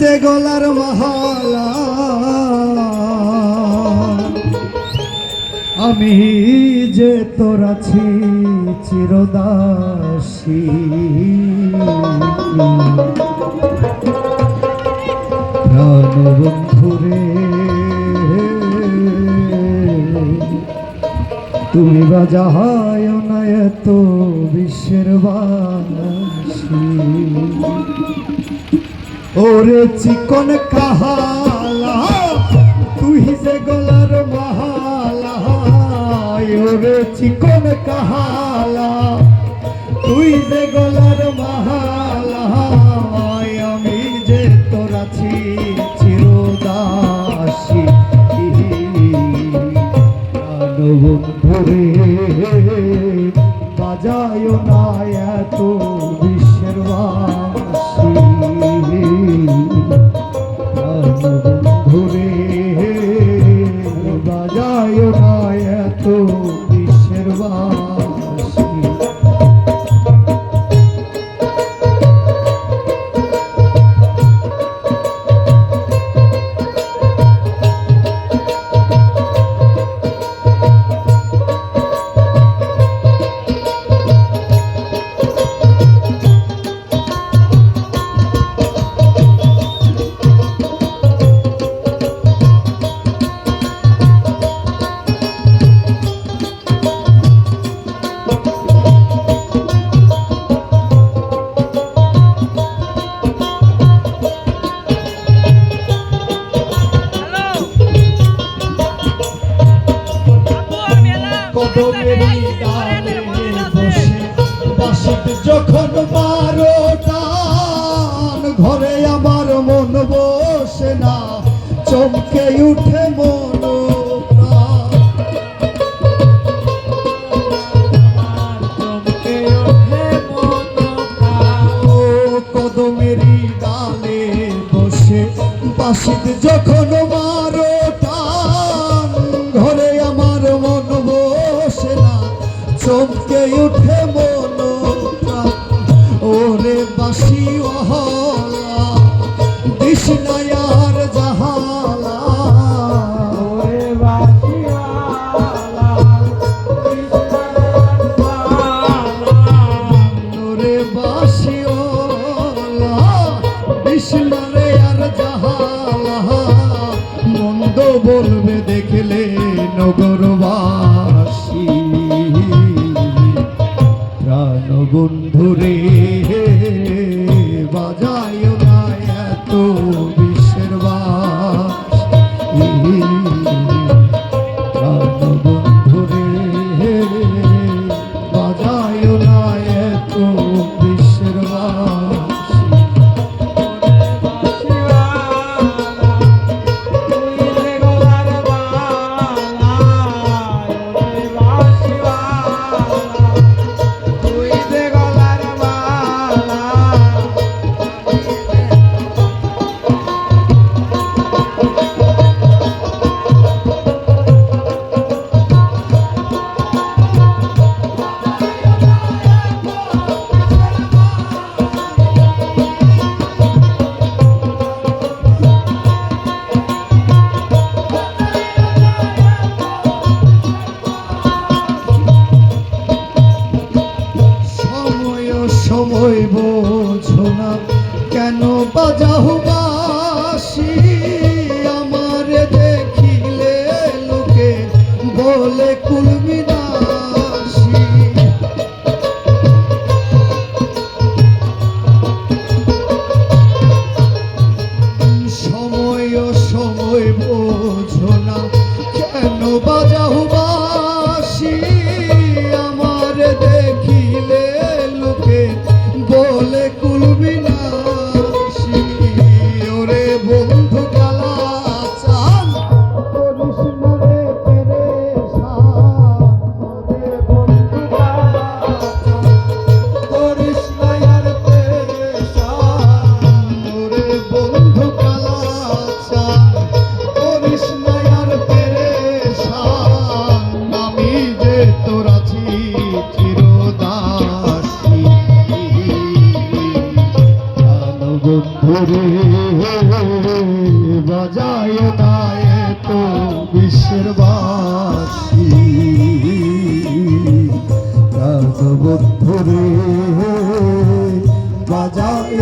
যে গলার মহালা। আমি যে তোর আছি চিরদাসী। প্রাণবন্ধুরে, তুমি বাজায় না এত বিশ্বের বাসী। ওরে চিকন কাহালা, তুই যে গলার মহালা ওরে চিকন কাহালা, তুই যে গলার মহালা আমি যে তোর আছি চিরদাসী। প্রাণবন্ধুরে বাজায় না এত বিশ্বের বাসী। বিশ্বের যখন বারো টান ঘরে আমার মন বসে না, চমকে উঠে মন কদমেরই ডালে বসে, বাসিত যখন মারো বাসি অহলা বলে বন্ধুরে বাজায় না তো বিশ্বের বাসী। বন্ধুরে বাজায়